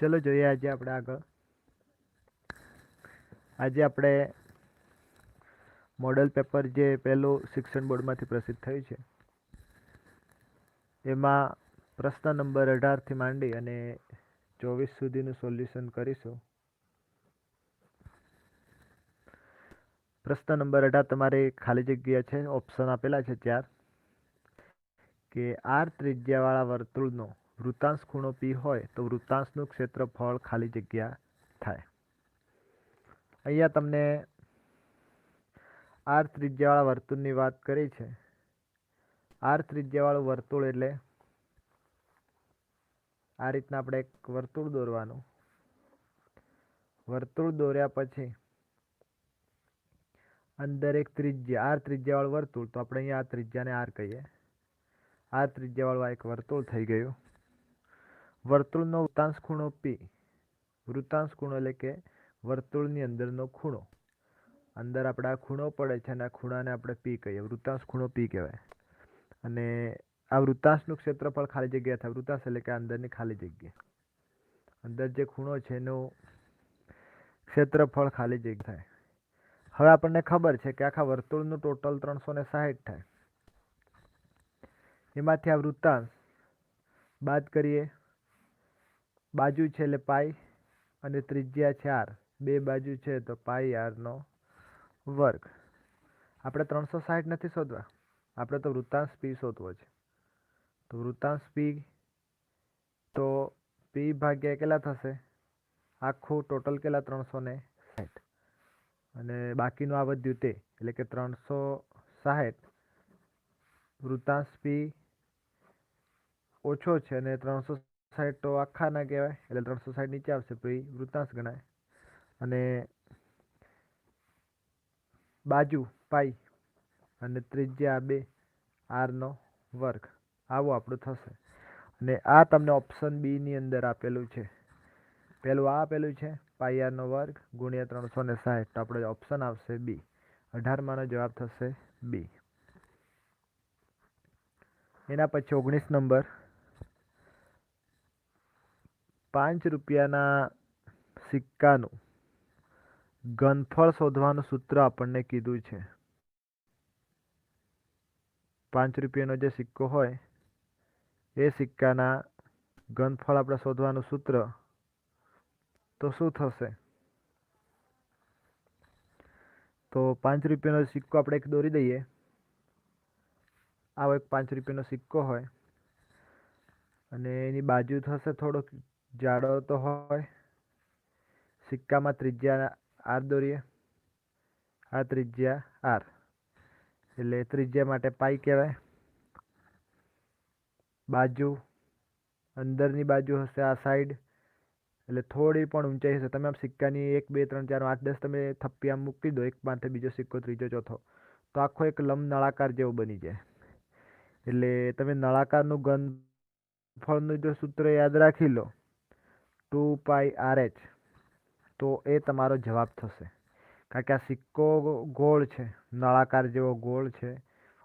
ચલો જોઈએ આજે આપણે આગળ. આજે આપણે મોડલ પેપર જે પહેલું શિક્ષણ બોર્ડમાંથી પ્રસિદ્ધ થયું છે. એમાં પ્રશ્ન નંબર અઢારથી માંડી અને ચોવીસ સુધીનું સોલ્યુશન કરીશું. પ્રશ્ન નંબર અઢાર તમારી ખાલી જગ્યા છે ઓપ્શન આપેલા છે ચાર. કે આર ત્રિજ્યાવાળા વર્તુળનો વૃત્તાંશ ખૂણો પી હોય તો વૃત્તાંશનું ક્ષેત્રફળ ખાલી જગ્યા થાય. અહીંયા તમને આર ત્રિજ્યાવાળા વર્તુળની વાત કરી છે. આર ત્રિજ્યાવાળું વર્તુળ એટલે આ રીતના આપણે એક વર્તુળ દોરવાનું. વર્તુળ દોર્યા પછી અંદર એક ત્રિજ્યા, આર ત્રિજ્યાવાળું વર્તુળ, તો આપણે અહીંયા આ ત્રિજ્યાને આર કહીએ. આ ત્રિજ્યાવાળું આ એક વર્તુળ થઈ ગયું. વર્તુળનો વૃત્તાંશ ખૂણો પી વૃત્તાંશ ખૂણો એટલે કે વર્તુળની અંદરનો ખૂણો. અંદર આપણે ખૂણો પડે છે અને આ ખૂણાને આપણે પી કહીએ. વૃત્તાંશ ખૂણો પી કહેવાય. અને આ વૃત્તાંશનું ક્ષેત્રફળ ખાલી જગ્યા થાય. વૃત્તાંશ એટલે કે અંદરની ખાલી જગ્યા. અંદર જે ખૂણો છે એનું ક્ષેત્રફળ ખાલી જગ્યા થાય. હવે આપણને ખબર છે કે આખા વર્તુળનું ટોટલ ત્રણસો ને સાહીઠ થાય. એમાંથી આ વૃત્તાંશ બાદ કરીએ. બાજુ છે એટલે પાઈ અને ત્રિજ્યા આર. બે બાજુ છે તો પાઈ આરનો વર્ગ. આપણે ત્રણસો સાઠ નથી શોધવા. આપણે તો વૃત્તાંશ પી શોધવો છે. તો વૃત્તાંશ પી તો પી ભાગ્યા કેટલા થશે? આખું ટોટલ કેટલા? ત્રણસો ને સાઠ અને બાકીનું આ વધ્યું તે. એટલે કે ત્રણસો સાઠ વૃત્તાંશ પી ઓછો છે અને ત્રણસો સાઠ તો આખા ના કહેવાય, એટલે ત્રણસો સાઠ નીચે આવશે પછી વૃત્તાંશ ગણાય. અને બાજુ, પાઈ અને ત્રિજ્યા બે આરનો વર્ગ. આવું આપણું થશે. અને આ તમને ઓપ્શન બીની અંદર આપેલું છે. પહેલું આ આપેલું છે, પાઈ આરનો વર્ગ ગુણ્યા ત્રણસો ને સાઠ તો આપણે ઓપ્શન આવશે બી અઢારમાંનો જવાબ થશે બી એના પછી ઓગણીસ નંબર. પાંચ રૂપિયાના સિક્કાનું ઘનફળ શોધવાનું સૂત્ર આપણને કીધું છે. પાંચ રૂપિયાનો જે સિક્કો હોય, એ સિક્કાના ઘનફળ આપણે શોધવાનું સૂત્ર, તો શું થશે? તો પાંચ રૂપિયાનો સિક્કો આપણે એક દોરી દઈએ. આવો એક પાંચ રૂપિયાનો સિક્કો હોય, અને એની બાજુ થશે થોડોક જાડો તો હોય. સિક્કામાં ત્રિજ્યા આર દોરીએ. આ ત્રિજ્યા આર. એટલે ત્રિજ્યા માટે પાઈ કહેવાય. બાજુ, અંદરની બાજુ હશે આ સાઈડ એટલે થોડી પણ ઊંચાઈ હશે. તમે આમ સિક્કાની એક, બે, ત્રણ, ચાર, આઠ, દસ તમે થપ્પી આમ મૂકી દો. એક માથે બીજો સિક્કો, ત્રીજો ચોથો. તો આખો એક લંબ નળાકાર જેવો બની જાય. એટલે તમે નળાકારનું ગંધ, ફળનું જો સૂત્ર યાદ રાખી લો ટુ પાઈ આર એચ, તો એ તમારો જવાબ થશે. કારણ કે આ સિક્કો ગોળ છે, નળાકાર જેવો ગોળ છે,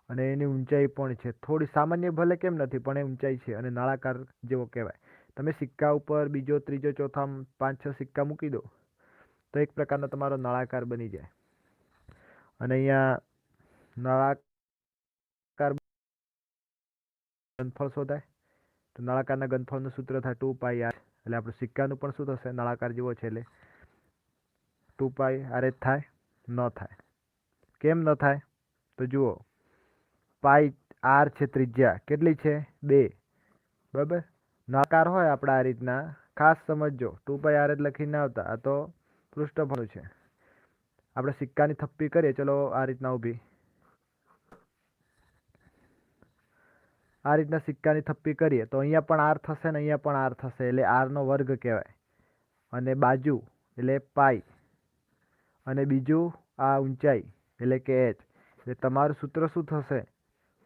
અને એની ઊંચાઈ પણ છે. થોડી સામાન્ય ભલે કેમ નથી, પણ એ ઊંચાઈ છે અને નળાકાર જેવો કહેવાય. તમે સિક્કા ઉપર બીજો, ત્રીજો, ચોથા પાંચ, છ સિક્કા મૂકી દો, તો એક પ્રકારનો તમારો નળાકાર બની જાય. અને અહીંયા નળાકાર ઘનફળ શોધાય. તો નળાકારના ઘનફળનું સૂત્ર થાય ટુ પાઈ આર એટલે આપણું સિક્કાનું પણ શું થશે? નળાકાર જેવો છે એટલે. ટુ પાઈ, આર થાય, ન થાય. કેમ ન થાય? તો જુઓ. પાઈ આર છે ત્રિજ્યા. કેટલી છે? બે. બરાબર? નળાકાર હોય આપણે આ રીતના. ખાસ સમજજો. ટુ પાઈ આર જ લખીને આવતા. આ તો પૃષ્ઠફળનું છે. આપણે સિક્કાની થપ્પી કરીએ. ચલો આ રીતના ઊભી. આ રીતના સિક્કાની થપ્પી કરીએ તો અહીંયા પણ આર થશે ને અહીંયા પણ આર થશે એટલે આરનો વર્ગ કહેવાય. અને બાજુ એટલે પાઈ. અને બીજું આ ઊંચાઈ એટલે કે એચ. એટલે તમારું સૂત્ર શું થશે?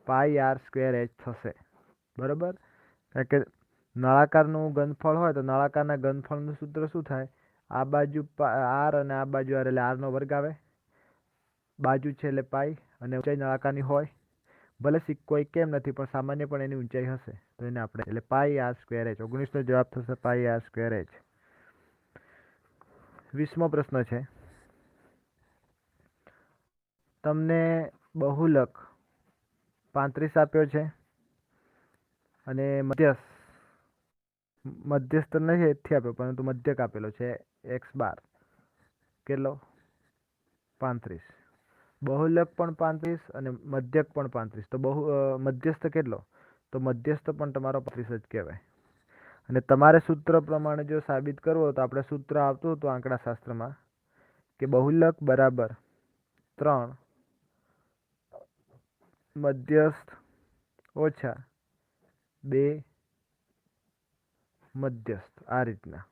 પાઈ આર સ્ક્વેર એચ થશે. બરાબર? કારણ કે નળાકારનું ઘનફળ હોય તો નળાકારના ઘનફળનું સૂત્ર શું થાય? આ બાજુ આર અને આ બાજુ આર એટલે આરનો વર્ગ આવે. બાજુ છે એટલે પાઈ અને ઊંચાઈ નળાકારની હોય. ભલે સિક્કો એક કેમ નથી, પણ સામાન્ય પણ એની ઊંચાઈ હશે. તો એને આપણે, એટલે પાઈ આર સ્ક્વેર એચ ઓગણીસનો જવાબ થશે પાઈ આર સ્ક્વેર એચ વીસમો પ્રશ્ન છે. તમને બહુલક પાંત્રીસ આપ્યો છે અને મધ્યસ્થ મધ્યસ્થ નહીં એથી આપ્યો, પરંતુ મધ્યક આપેલો છે, એક્સ બાર. કેટલો? પાંત્રીસ. બહુલક પણ પાંત્રીસ અને મધ્યક પણ પાંત્રીસ. તો બહુ મધ્યસ્થ કેટલો? તો મધ્યસ્થ પણ તમારો પાંત્રીસ જ કહેવાય. અને તમારે સૂત્ર પ્રમાણે જો સાબિત કરવો તો આપણે સૂત્ર આવતું હતું આંકડાશાસ્ત્રમાં કે બહુલક બરાબર ત્રણ, મધ્યસ્થ ઓછા બે, મધ્યસ્થ. આ રીતના.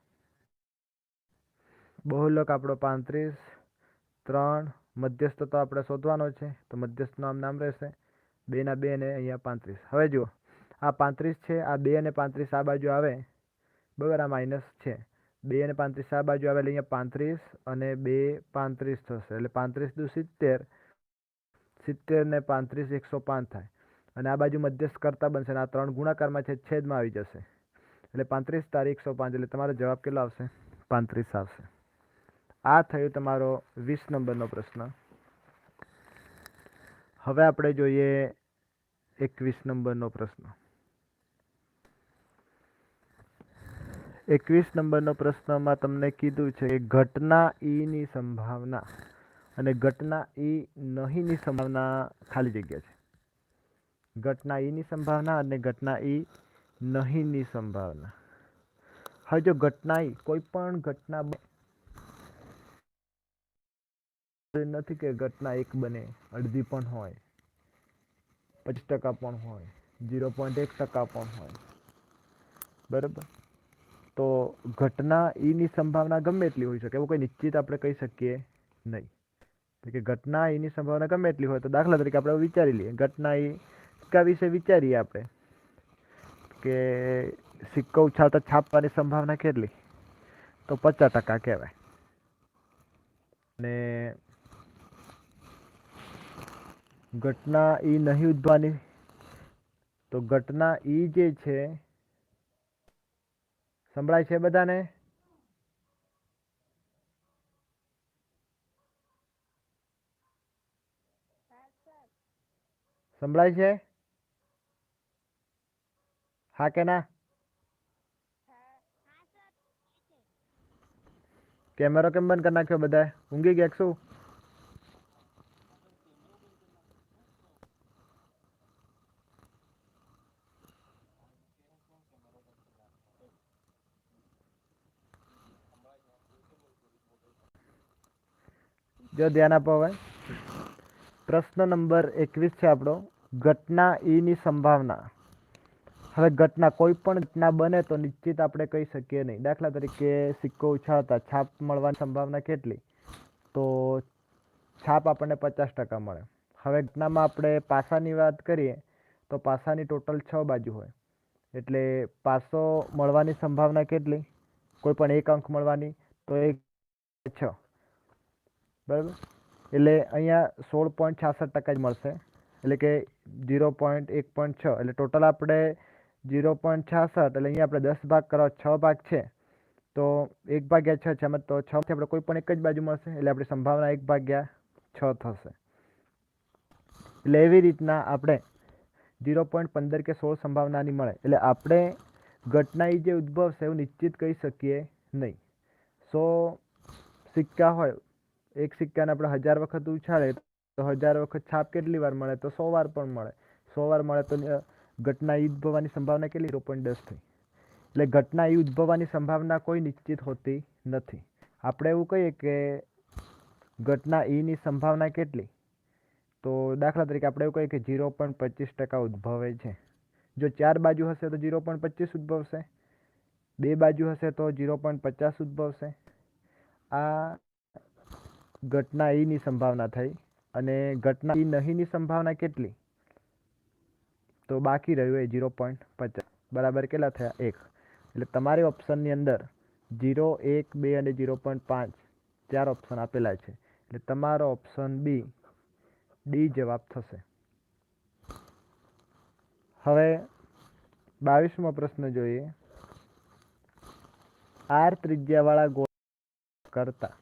બહુલક આપણો પાંત્રીસ, ત્રણ મધ્યસ્થ તો આપણે શોધવાનો છે, તો મધ્યસ્થનું આમ નામ રહેશે. બેના બે ને અહીંયા પાંત્રીસ. હવે જુઓ, આ પાંત્રીસ છે, આ બે અને પાંત્રીસ આ બાજુ આવે, બરાબર, આ માઇનસ છે. બે અને પાંત્રીસ આ બાજુ આવે એટલે અહીંયા પાંત્રીસ અને બે પાંત્રીસ થશે. એટલે પાંત્રીસ દુ સિત્તેર સિત્તેર ને પાંત્રીસ એકસો પાંચ થાય. અને આ બાજુ મધ્યસ્થ કરતા બનશે અને આ ત્રણ ગુણાકારમાં છે, છેદમાં આવી જશે. એટલે પાંત્રીસ તારીખ એકસો પાંચ, એટલે તમારો જવાબ કેટલો આવશે? પાંત્રીસ આવશે. આ થયો તમારો વીસ નંબરનો પ્રશ્ન. હવે આપણે જોઈએ એકવીસ નંબરનો પ્રશ્ન. એકવીસ નંબરનો પ્રશ્નમાં તમને કીધું છે કે ઘટના ઈની સંભાવના અને ઘટના ઈ નહીંની સંભાવના ખાલી જગ્યા છે. ઘટના ઈની સંભાવના અને ઘટના ઈ નહીંની સંભાવના. હવે જો ઘટના ઈ કોઈ પણ ઘટના બને જરૂરી નથી કે ઘટના એક બને, અડધી પણ હોય, પચીસ ટકા પણ હોય, ઝીરો પોઈન્ટ એક ટકા પણ હોય. બરાબર? તો ઘટના એની સંભાવના ગમે એટલી હોઈ શકે, એવું કોઈ નિશ્ચિત આપણે કહી શકીએ નહીં. કે ઘટના એની સંભાવના ગમે એટલી હોય તો દાખલા તરીકે આપણે વિચારી લઈએ. ઘટના એ સિક્કા વિશે વિચારીએ આપણે? કે સિક્કો ઉછાળતા છાપવાની સંભાવના કેટલી? તો પચાસ ટકા કહેવાય. અને ઘટના ઈ નહીં ઉદ્ભવાની. તો ઘટના ઈ જે છે, સંભળાય છે બધાને? સંભળાય છે? હા કે ના? કેમેરો કેમ બંધ કરી નાખ્યો બધાએ? ઊંઘી ગયા કે શું? જો ધ્યાન આપો હવે. પ્રશ્ન નંબર એકવીસ છે આપણો. ઘટના ઈની સંભાવના. હવે ઘટના કોઈ પણ ઘટના બને તો નિશ્ચિત આપણે કહી શકીએ નહીં. દાખલા તરીકે સિક્કો ઉછાળતા છાપ મળવાની સંભાવના કેટલી? તો છાપ આપણને પચાસ ટકા મળે. હવે ઘટનામાં આપણે પાસાની વાત કરીએ તો પાસાની ટોટલ છ બાજુ હોય. એટલે પાસો મળવાની સંભાવના કેટલી? કોઈ પણ એક અંક મળવાની તો એક છ. બરાબર? એટલે અહીંયા સોળ પોઈન્ટ છાસઠ ટકા જ મળશે. એટલે કે ઝીરો પોઈન્ટ એક પોઈન્ટ છ. એટલે ટોટલ આપણે ઝીરો પોઈન્ટ છાસઠ, એટલે અહીંયા આપણે દસ ભાગ કરવા, છ ભાગ છે. તો એક ભાગ્યા છ છે તો છ માંથી આપણે કોઈ પણ એક જ બાજુ મળશે. એટલે આપણી સંભાવના એક ભાગ્યા છ થશે. એટલે એવી રીતના આપણે ઝીરો પોઈન્ટ પંદર કે સોળ સંભાવનાની મળે. એટલે આપણે ઘટના એ જે ઉદ્ભવશે એવું નિશ્ચિત કહી શકીએ નહીં. સો સિક્કા હોય એક સિક્કાને આપણે હજાર વખત ઉછાળે તો હજાર વખત છાપ કેટલી વાર મળે? તો સો વાર પણ મળે. સો વાર મળે તો ઘટના ઈ ઉદ્ભવવાની સંભાવના કેટલી? ઝીરો પોઈન્ટ દસ થઈ. એટલે ઘટના એ ઉદ્ભવવાની સંભાવના કોઈ નિશ્ચિત હોતી નથી. આપણે એવું કહીએ કે ઘટના ઈની સંભાવના કેટલી? તો દાખલા તરીકે આપણે એવું કહીએ કે ઝીરો પોઈન્ટ પચીસ ટકા ઉદ્ભવે છે. જો ચાર બાજુ હશે તો ઝીરો પોઈન્ટ પચીસ ઉદ્ભવશે. બે બાજુ હશે તો ઝીરો પોઈન્ટ પચાસ ઉદ્ભવશે. આ ઘટના ઈની સંભાવના થઈ અને ઘટના ઈ નહીંની સંભાવના કેટલી? તો બાકી રહ્યું એ ઝીરો પોઈન્ટ પચાસ. બરાબર કેટલા થયા? એક. એટલે તમારી ઓપ્શનની અંદર ઝીરો એક, બે અને ઝીરો પોઈન્ટ પાંચ ચાર ઓપ્શન આપેલા છે. એટલે તમારો ઓપ્શન બી ડી જવાબ થશે. હવે બાવીસમો પ્રશ્ન જોઈએ. આર ત્રિજ્યાવાળા ગોળ કરતા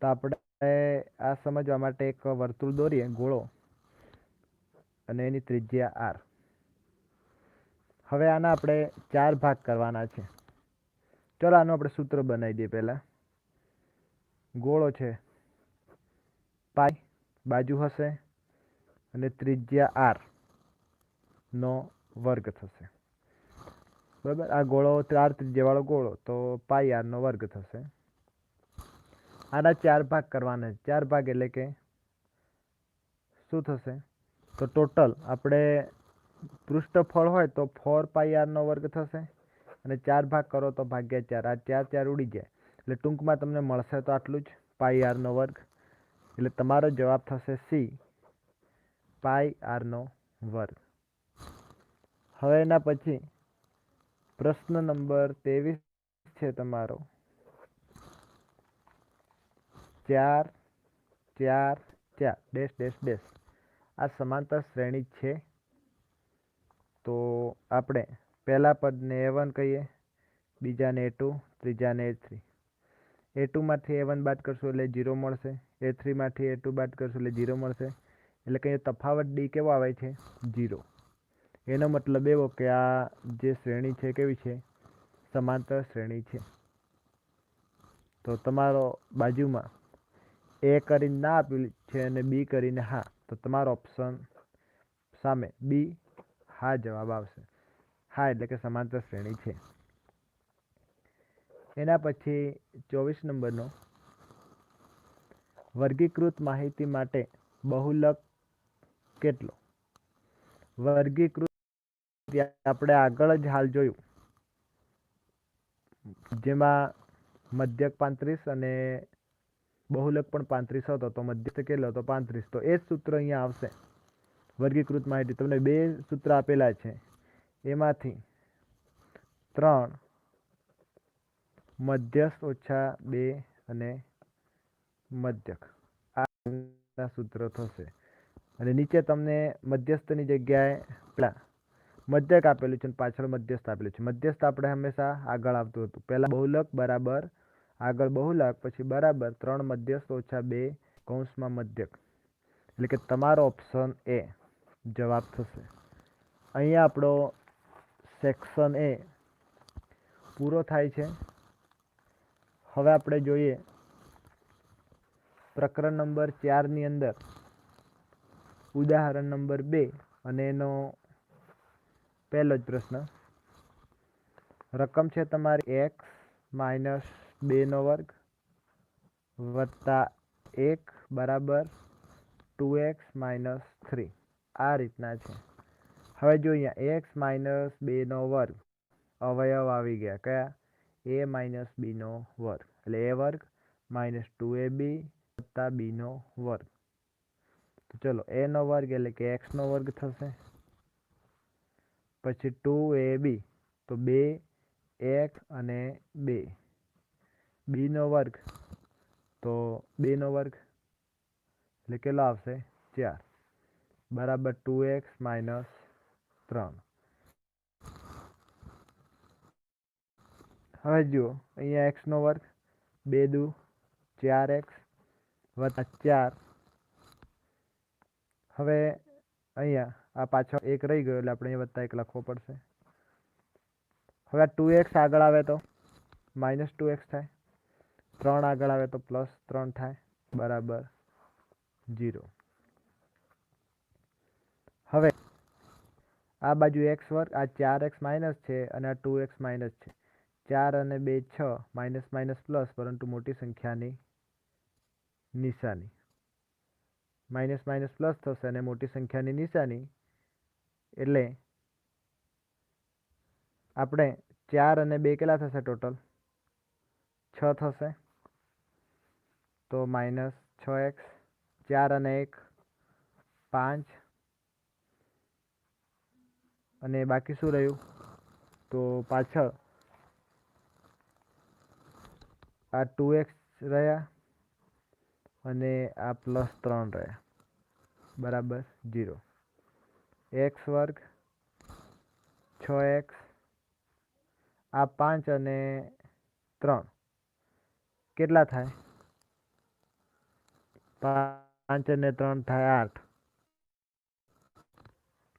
તો આપણે આ સમજવા માટે એક વર્તુળ દોરીએ, ગોળો. અને એની ત્રિજ્યા આર હવે આના આપણે ચાર ભાગ કરવાના છે. ચલો આનું આપણે સૂત્ર બનાવી દઈએ પહેલાં. ગોળો છે. પાઈ બાજુ હશે અને ત્રિજ્યા આર નો વર્ગ થશે. બરાબર? આ ગોળો, ચાર ત્રિજ્યાવાળો ગોળો, તો પાઈ આરનો વર્ગ થશે. આના ચાર ભાગ કરવાના છે. ચાર ભાગ એટલે કે શું થશે? તો ટોટલ આપણે પૃષ્ઠફળ હોય તો ફોર પાઈ આરનો વર્ગ થશે અને ચાર ભાગ કરો તો ભાગ્યા ચાર. આ ચાર ચાર ઉડી જાય. એટલે ટૂંકમાં તમને મળશે તો આટલું જ પાઈ આરનો વર્ગ. એટલે તમારો જવાબ થશે સી પાઈ આરનો વર્ગ. હવે એના પછી પ્રશ્ન નંબર ત્રેવીસ છે તમારો. ચાર ચાર ચાર. Dash dash dash. આ સમાંતર શ્રેણી છે. તો આપણે પહેલા પદને એ વન કહીએ, બીજાને એ ટુ ત્રીજાને એ થ્રી એ ટુમાંથી એ વન બાદ કરશું એટલે ઝીરો મળશે. એ થ્રીમાંથી એ ટુ બાદ કરશું એટલે ઝીરો મળશે. એટલે કે તફાવત ડી કેવો આવે છે? જીરો એનો મતલબ એવો કે આ જે શ્રેણી છે કેવી છે? સમાંતર શ્રેણી છે. તો તમારો બાજુમાં એ કરીને ના આપેલું છે અને બી કરીને હા. તો તમારો ઓપ્શન સામે બી હા જવાબ આવશે. હા એટલે કે સમાંતર શ્રેણી છે. એના પછી ચોવીસ નંબરનો વર્ગીકૃત માહિતી માટે બહુલક કેટલો? વર્ગીકૃત આપણે આગળ જ હાલ જોયું. જેમાં મધ્યક પાંત્રીસ અને બહુલક પણ પાંત્રીસ હતો, તો મધ્યસ્થ કેટલો હતો? પાંત્રીસ. તો એ જ સૂત્ર અહીંયા આવશે. વર્ગીકૃત માહિતી તમને બે સૂત્ર આપેલા છે. એમાંથી ત્રણ મધ્યસ્થ ઓછા બે અને મધ્યક. આ સૂત્ર થશે. અને નીચે તમને મધ્યસ્થની જગ્યાએ પેલા મધ્યક આપેલું છે અને પાછળ મધ્યસ્થ આપેલું છે. મધ્યસ્થ આપણે હંમેશા આગળ આવતું હતું. પહેલાં બહુલક બરાબર આગળ બહુલક પછી બરાબર ત્રણ મધ્યસ્થ ઓછા બે કૌંસમાં મધ્યક. એટલે કે તમારો ઓપ્શન એ જવાબ થશે. અહીંયા આપણો સેક્શન એ પૂરો થાય છે. હવે આપણે જોઈએ પ્રકરણ નંબર ચારની અંદર. ઉદાહરણ નંબર બે, અને એનો પહેલો જ પ્રશ્ન. રકમ છે તમારી એક્સ માઇનસ બેનો વર્ગ વત્તા એક બરાબર ટુ એક્સ માઇનસ થ્રી આ રીતના છે. હવે જો અહીંયા એક્સ માઇનસ બેનો વર્ગ અવયવ આવી ગયા. કયા? એ માઇનસ બીનો વર્ગ. એટલે એ વર્ગ માઇનસ ટુ એ બી વત્તા બીનો વર્ગ. તો ચલો એનો વર્ગ એટલે કે એક્સનો વર્ગ થશે. પછી ટુ એ બી તો બે, એક અને બે. બીનો વર્ગ. તો બેનો વર્ગ એટલે કેટલો આવશે? ચાર. બરાબર ટુ એક્સ માઇનસ ત્રણ. હવે જુઓ, અહીંયા એક્સનો વર્ગ, બે દુ, ચાર એક્સ વત્તા ચાર. હવે અહીંયા આ પાછળ એક રહી ગયો એટલે આપણે અહીંયા વત્તા એક લખવો પડશે. હવે આ ટુ એક્સ આગળ આવે તો માઇનસ ટુ એક્સ થાય. ત્રણ આગળ આવે તો પ્લસ ત્રણ થાય, બરાબર જીરો હવે, આ બાજુ એક્સ વર્ગ, આ ચાર એક્સ માઇનસ છે અને આ ટુ એક્સ માઇનસ છે. ચાર અને બે છ માઇનસ માઇનસ પ્લસ પરંતુ મોટી સંખ્યાની નિશાની. માઇનસ માઇનસ પ્લસ થશે અને મોટી સંખ્યાની નિશાની, એટલે આપણે ચાર અને બે કેટલા થશે ટોટલ છ થશે. તો માઇનસ છ એક્સ, ચાર અને એક, પાંચ. અને બાકી શું રહ્યું? તો પાછળ આ ટુ એક્સ રહ્યા અને આ પ્લસ ત્રણ રહ્યા. બરાબર જીરો એક્સ વર્ગ છ એક્સ, આ પાંચ અને ત્રણ. કેટલા થાય? પાંચ અને ત્રણ થાય આઠ.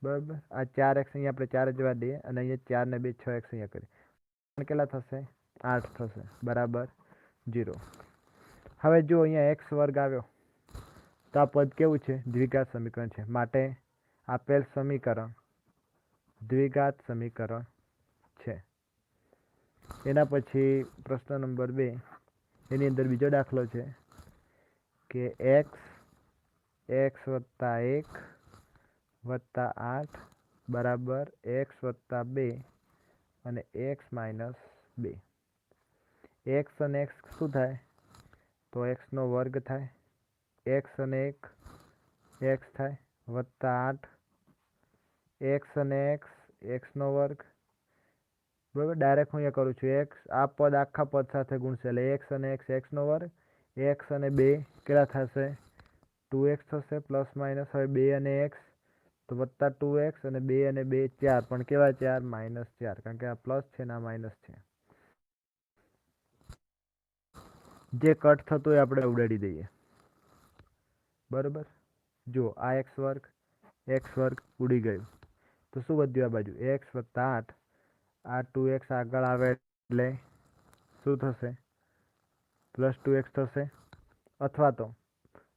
બરાબર? આ ચાર એક્સ અહીંયા આપણે ચાર જવા દઈએ અને અહીંયા ચાર ને બે છ એક્સ અહીંયા કરીએ. પણ કેટલા થશે? આઠ થશે. બરાબર? જીરો હવે જો અહીંયા એક્સ વર્ગ આવ્યો, તો આ પદ કેવું છે? દ્વિઘાત સમીકરણ છે. માટે આપેલ સમીકરણ દ્વિઘાત સમીકરણ છે. એના પછી પ્રશ્ન નંબર બે, એની અંદર બીજો દાખલો છે. કે એક્સ એક્સ વત્તા એક વત્તા આઠ બરાબર એક્સ વત્તા બે અને એક્સ માઇનસ બે એક્સ અને એક્સ શું થાય? તો એક્સનો વર્ગ થાય. એક્સ અને એક એક્સ થાય. વત્તા આઠ. એક્સ અને એક્સ એક્સનો વર્ગ. બરાબર? ડાયરેક્ટ હું અહીંયા કરું છું. એક્સ આ પદ આખા પદ સાથે ગુણશે. એટલે એક્સ અને એક્સ એક્સનો વર્ગ. એક્સ અને બે કેટલા થશે? ટુ એક્સ થશે, પ્લસ માઇનસ હવે બે અને એક્સ, તો વત્તા ટુ એક્સ અને બે અને બે ચાર. પણ કેવા ચાર? માઇનસ ચાર. કારણ કે આ પ્લસ છે ને આ માઇનસ છે. જે કટ થતું હોય આપણે ઉડાડી દઈએ. બરાબર? જો આ એક્સ વર્ગ એક્સ વર્ગ ઉડી ગયું. તો શું વધ્યું આ બાજુ? એક્સ વત્તા આઠ. આ ટુ એક્સ આગળ આવે એટલે શું થશે? પ્લસ ટુ એક્સ થશે. અથવા તો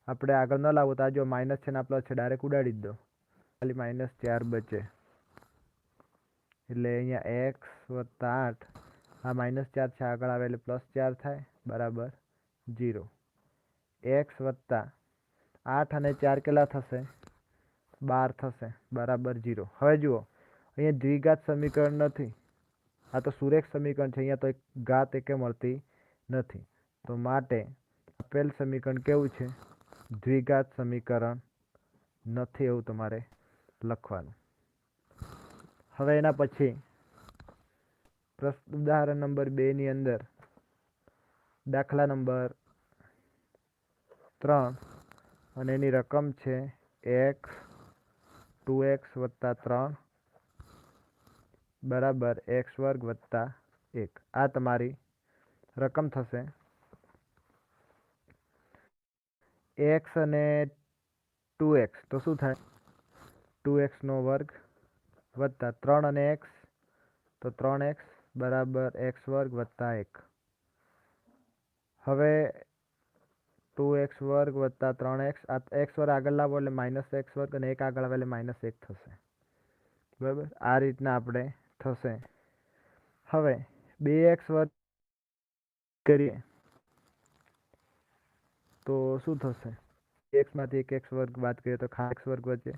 આપણે આગળ ન લાવો તો આ જો માઇનસ છે ને આ પ્લસ છે, ડાયરેક્ટ ઉડાડી દો. ખાલી માઇનસ ચાર બચે. એટલે અહીંયા એક્સ વત્તા આઠ, આ માઇનસ ચાર છે, આગળ આવે એટલે પ્લસ ચાર થાય, બરાબર જીરો એક્સ વત્તા આઠ અને ચાર કેટલા થશે? બાર થશે, બરાબર જીરો હવે જુઓ, અહીંયા દ્વિઘાત સમીકરણ નથી. આ તો સુરેખ સમીકરણ છે, અહીંયા તો એક ઘાત એકે મળતી નથી. તો માટે આપેલ સમીકરણ કેવું છે? દ્વિઘાત સમીકરણ. નથી એવું તમારે લખવાનું. હવે એના પછી પ્રશ્ન ઉદાહરણ નંબર બેની અંદર દાખલા નંબર ત્રણ અને એની રકમ છે એક્સ ટુ એક્સ વત્તા ત્રણ બરાબર એક્સ વર્ગ વત્તા એક. આ તમારી રકમ થશે. એક્સ અને ટુ એક્સ તો શું થાય? ટુ એક્સનો વર્ગ વત્તા ત્રણ અને એક્સ તો ત્રણ એક્સ બરાબર એક્સ વર્ગ વત્તા એક. હવે ટુ એક્સ વર્ગ વત્તા ત્રણ એક્સ આ એક્સ વર્ગ આગળ લાવો એટલે માઇનસ એક્સ વર્ગ અને એક આગળ આવે એટલે માઇનસ એક થશે. બરાબર? આ રીતના આપણે થશે. હવે બે એક્સ વર્ગ કરીએ. તો શું થશે? એક્સમાંથી એક એક્સ વર્ગ વાત કરીએ તો ખા એક્સ વર્ગ વચ્ચે?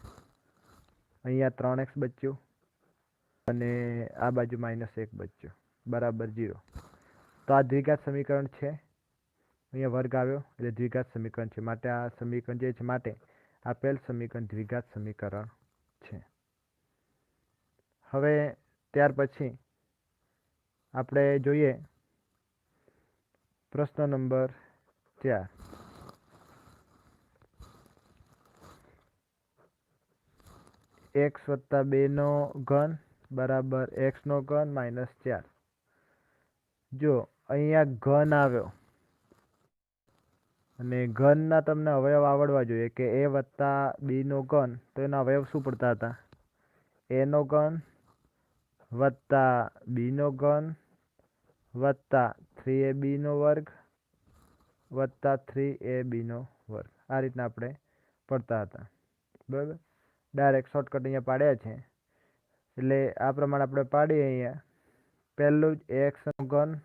અહીંયા ત્રણ એક્સ બચ્યું અને આ બાજુ માઇનસ એક બચ્યું. બરાબર જીરો તો આ દ્વિઘાત સમીકરણ છે. અહીંયા વર્ગ આવ્યો એટલે દ્વિઘાત સમીકરણ છે. માટે આ સમીકરણ જે છે માટે આપેલ સમીકરણ દ્વિઘાત સમીકરણ છે. હવે ત્યાર પછી આપણે જોઈએ પ્રશ્ન નંબર ચાર. એક્સ વત્તા બેનો ઘન બરાબર એક્સનો ઘન માઇનસ ચાર. જો અહીંયા ઘન આવ્યો, અને ઘનના તમને અવયવ આવડવા જોઈએ કે એ વત્તા બીનો ઘન, તો એના અવયવ શું પડતા હતા? એનો ઘન વત્તા બીનો ઘન વત્તા થ્રી એ બીનો વર્ગ વત્તા થ્રી એ બીનો વર્ગ. આ રીતના આપણે પડતા હતા. બરાબર? ડાયરેક્ટ શોર્ટકટ અહીંયા પાડ્યા છે. એટલે આ પ્રમાણે આપણે પાડીએ અહીંયા. પહેલું જ એક્સનો ઘન.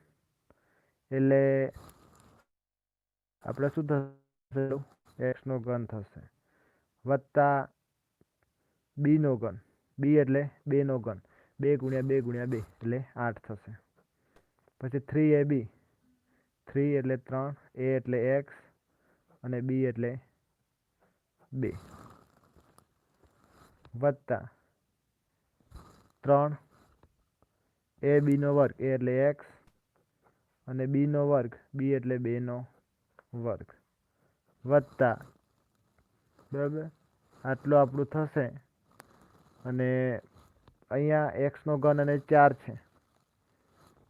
એટલે આપણે શું થશે? એક્સનો ઘન થશે. વત્તા બીનો ઘન. બી એટલે બેનો ઘન. બે ગુણ્યા બે ગુણ્યા બે એટલે આઠ થશે. પછી થ્રી એ બી થ્રી એટલે ત્રણ એ એટલે એક્સ અને બી એટલે બે. વત્તા ત્રણ. એ બીનો વર્ગ, એ એટલે એક્સ. અને બીનો વર્ગ, બી એટલે બેનો વર્ગ. વત્તા બરાબર? આટલું આપણું થશે. અને અહીંયા એક્સનો ઘન અને ચાર છે.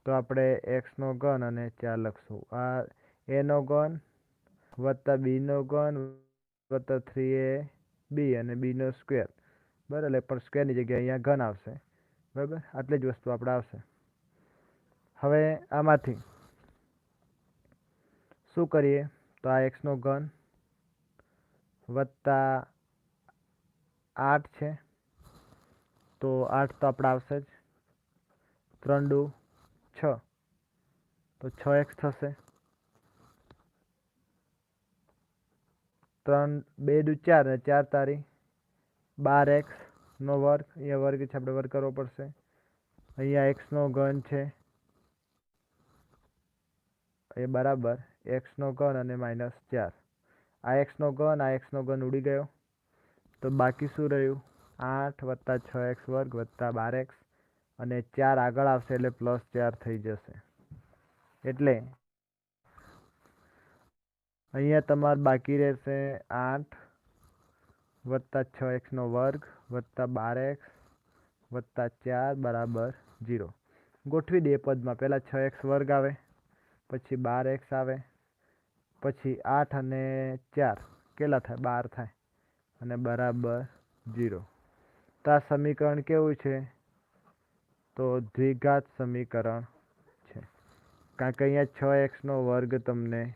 તો આપણે એક્સનો ઘન અને ચાર લખશું. આ એનો ઘન, વત્તા બીનો ઘન, વત્તા થ્રી એ બી અને બીનો સ્ક્વેર. બરાબર, એટલે પણ સ્ક્વેરની જગ્યાએ અહીંયા ઘન આવશે. બરાબર? આટલી જ વસ્તુ આપણે આવશે. હવે આમાંથી શું કરીએ? તો આ એક્સનો ઘન વત્તા આઠ છે. તો આઠ તો આપણે આવશે જ ત્રણ દુ છ. તો છ એક્સ થશે. ત્રણ, બે દુ ચાર, અને ચાર તારી બાર એક્સનો વર્ગ, અહીંયા વર્ગ છે, આપણે વર્ગ કરવો પડશે. અહીંયા એક્સનો ઘન છે. એ બરાબર એક્સનો ઘન અને માઇનસ ચાર. આ એક્સનો ઘન, આ એક્સનો ઘન ઉડી ગયો. તો બાકી શું રહ્યું? આઠ વત્તા છ એક્સ વર્ગ વત્તા બાર એક્સ અને ચાર આગળ આવશે એટલે પ્લસ ચાર થઈ જશે. એટલે અહીંયા તમારે બાકી રહેશે આઠ વત્તા છ એક્સનો વર્ગ, વત્તા બાર એક્સ, વત્તા ચાર બરાબર જીરો ગોઠવી દે પદમાં. પહેલાં છ એક્સ વર્ગ આવે, પછી બાર એક્સ આવે, પછી આઠ અને ચાર. કેટલા થાય? બાર થાય. અને બરાબર જીરો તો આ સમીકરણ કેવું છે? તો દ્વિઘાત સમીકરણ છે. કારણ કે અહીંયા છ એક્સનો વર્ગ તમને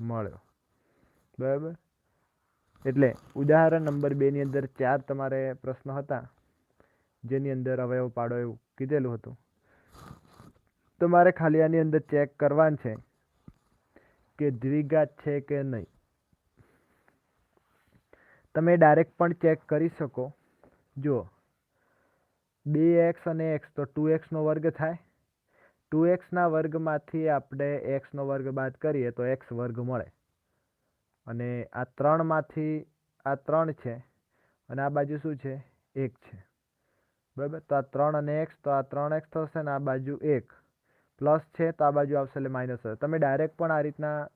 મળ્યો. બરાબર? એટલે ઉદાહરણ નંબર બેની અંદર ચાર તમારે પ્રશ્નો હતા, જેની અંદર અવયવ પાડો એવું કીધેલું હતું. તમારે ખાલી આની અંદર ચેક કરવાનું છે કે દ્વિઘાત છે કે નહીં. તમે ડાયરેક્ટ પણ ચેક કરી શકો. જુઓ બે એક્સ અને એક્સ તો ટુ એક્સનો વર્ગ થાય. ટુ એક્સના વર્ગમાંથી આપણે એક્સનો વર્ગ બાદ કરીએ તો એક્સ વર્ગ મળે. અને આ ત્રણમાંથી, આ ત્રણ છે અને આ બાજુ શું છે? એક છે. બરાબર? તો આ ત્રણ અને એક્સ તો આ ત્રણ એક્સ થશે ને આ બાજુ એક. પ્લસ છે તો આ બાજુ આવશે એટલે માઇનસ હશે. તમે ડાયરેક્ટ પણ આ રીતના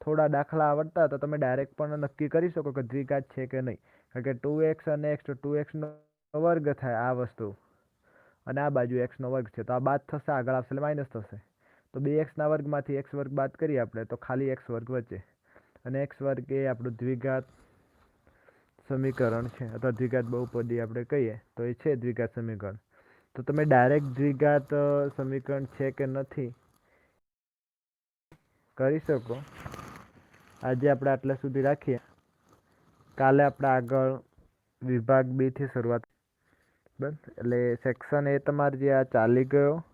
થોડા દાખલા આવડતા તો તમે ડાયરેક્ટ પણ નક્કી કરી શકો કે દ્વિઘાત છે કે નહીં. કારણ કે ટુ એક્સ અને એક્સ, તો ટુ એક્સનો વર્ગ થાય આ વસ્તુ. અને આ બાજુ એક્સનો વર્ગ છે. તો આ બાદ થશે, આગળ આવશે એટલે માઇનસ થશે. તો બે એક્સના વર્ગમાંથી એક્સ વર્ગ બાદ કરીએ આપણે, તો ખાલી એક્સ વર્ગ વચ્ચે. અને એક્સ વર્ગ એ આપણું દ્વિઘાત સમીકરણ છે, અથવા દ્વિઘાત બહુપદી આપણે કહીએ, તો એ છે દ્વિઘાત સમીકરણ. તો તમે ડાયરેક્ટ દ્વિઘાત સમીકરણ છે કે નથી કરી શકો. આજે આપણે આટલા સુધી રાખીએ. કાલે આપણે આગળ વિભાગ બીથી શરૂઆત. બસ, એટલે સેક્શન એ તમારે જે આ ચાલી ગયો,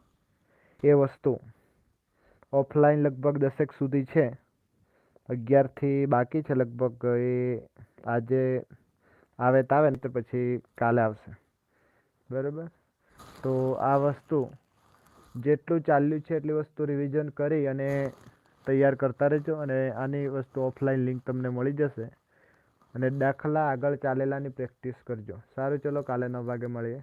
એ વસ્તુ ઓફલાઈન લગભગ દસેક સુધી છે. અગિયારથી બાકી છે લગભગ, એ આજે આવે તો આવે ને તો પછી કાલે આવશે. બરાબર? તો આ વસ્તુ જેટલું ચાલ્યું છે એટલી વસ્તુ રિવિઝન કરી અને તૈયાર કરતા રહેજો અને આની વસ્તુ ઓફલાઈન લિંક તમને મળી જશે. અને દાખલા આગળ ચાલેલાની પ્રેક્ટિસ કરજો. સારું, ચલો કાલે નવ વાગે મળીએ.